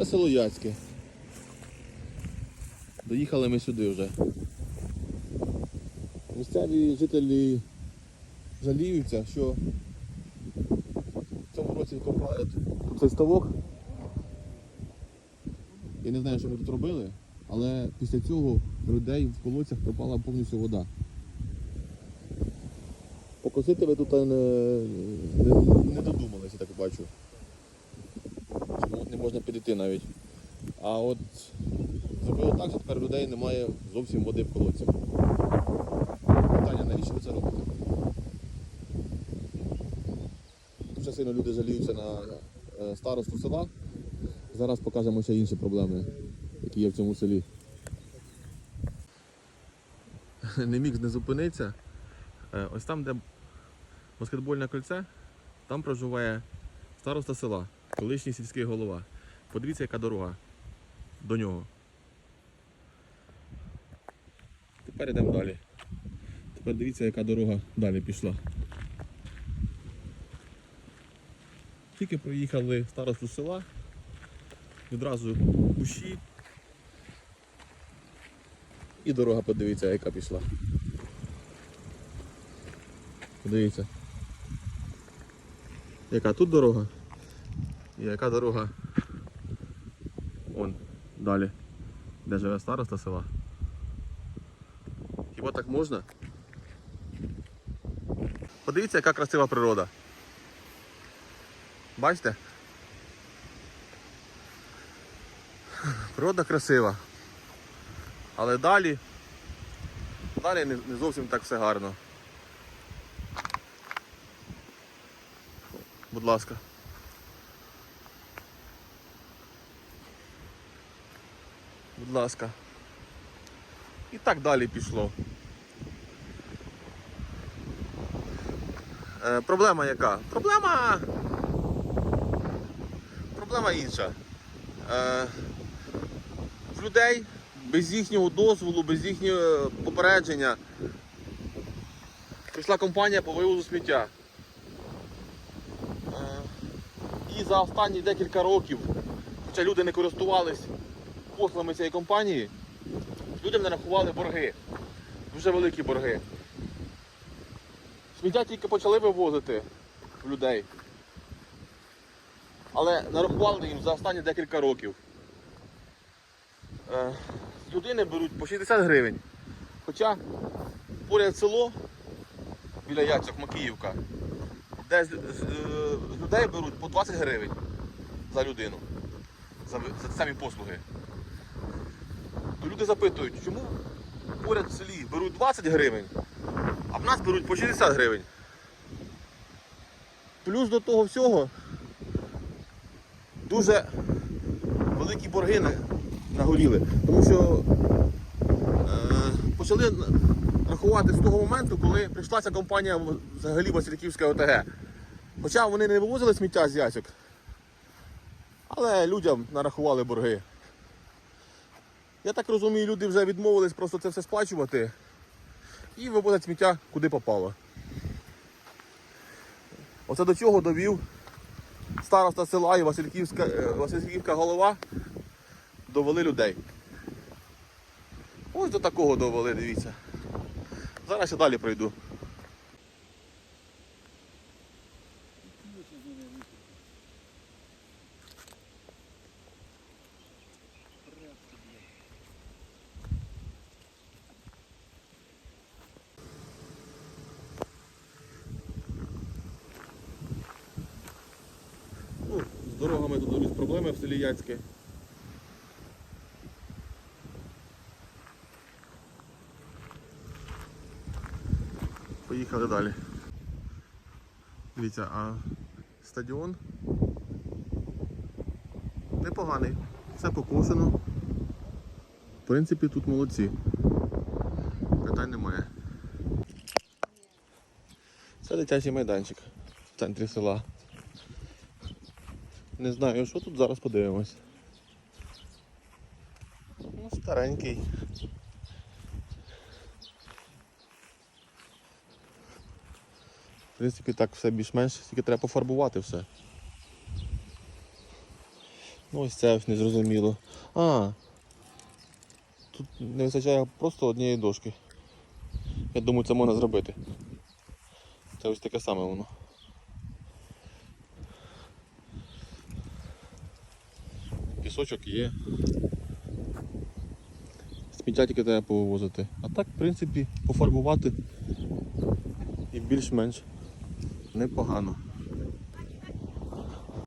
Це село Яцьке. Доїхали ми сюди вже. Місцеві жителі жаліються, що в цьому році копають цей ставок. Я не знаю, що ми тут робили, але після цього людей в колодцях пропала повністю вода. Покосити ви тут не, не, не додумалися, так бачу. Можна підійти навіть. А от зробили так, що тепер людей немає зовсім води в колодцях. Питання, навіщо ви це робите? Дуже сильно люди жаліються на е, старосту села. Зараз покажемо ще інші проблеми, які є в цьому селі. Не міг не зупинитися. Е, Ось там, де баскетбольне кольце, там проживає староста села, колишній сільський голова. Подивіться, яка дорога до нього. Тепер йдемо далі. Тепер дивіться, яка дорога далі пішла. Тільки проїхали старосту села, відразу кущі. І дорога, подивіться, яка пішла. Подивіться. Яка тут дорога? І яка дорога? Вон далі. Де живе староста села. Хіба так можна? Подивіться, яка красива природа. Бачите? Природа красива. Але далі, далі не зовсім так все гарно. Будь ласка. Будь ласка. І так далі пішло. Е, проблема яка? Проблема. Проблема інша. Е, в людей без їхнього дозволу, без їхнього попередження прийшла компанія по вивозу сміття. Е, І за останні декілька років, хоча люди не користувались послами цієї компанії, людям нарахували борги. Дуже великі борги. Сміття тільки почали вивозити людей. Але нарахували їм за останні декілька років. Е, З людини беруть по 60 гривень. Хоча поряд село біля Яцьок Макіївка, де з, з- е, з людей беруть по 20 гривень за людину, за, за самі послуги. Люди запитують, чому поряд в селі беруть 20 гривень, а в нас беруть по 60 гривень. Плюс до того всього дуже великі борги на- нагоріли. Тому що е, почали рахувати з того моменту, коли прийшла ця компанія взагалі Васильківська ОТГ. Хоча вони не вивозили сміття з ясок, але людям нарахували борги. Я так розумію, люди вже відмовились просто це все сплачувати і вивозять сміття куди попало. Оце до чого довів староста села і Васильківська, е, Васильківська голова довели людей. Ось до такого довели, дивіться. Зараз ще далі пройду. Ну, з тут дивлюсь проблеми в селі Яцьке. Поїхали далі. Дивіться, а стадіон непоганий. Все покошено. В принципі, тут молодці. Питань немає. Це дитячий майданчик в центрі села. Не знаю, що тут зараз подивимось. Ну, старенький. В принципі, так все більш-менш, тільки треба пофарбувати все. Ну ось це ось незрозуміло. А. Тут не вистачає просто однієї дошки. Я думаю, це можна зробити. Це ось таке саме воно. Пісочок є. Сміття тільки треба повивозити. А так, в принципі, пофарбувати і більш-менш непогано.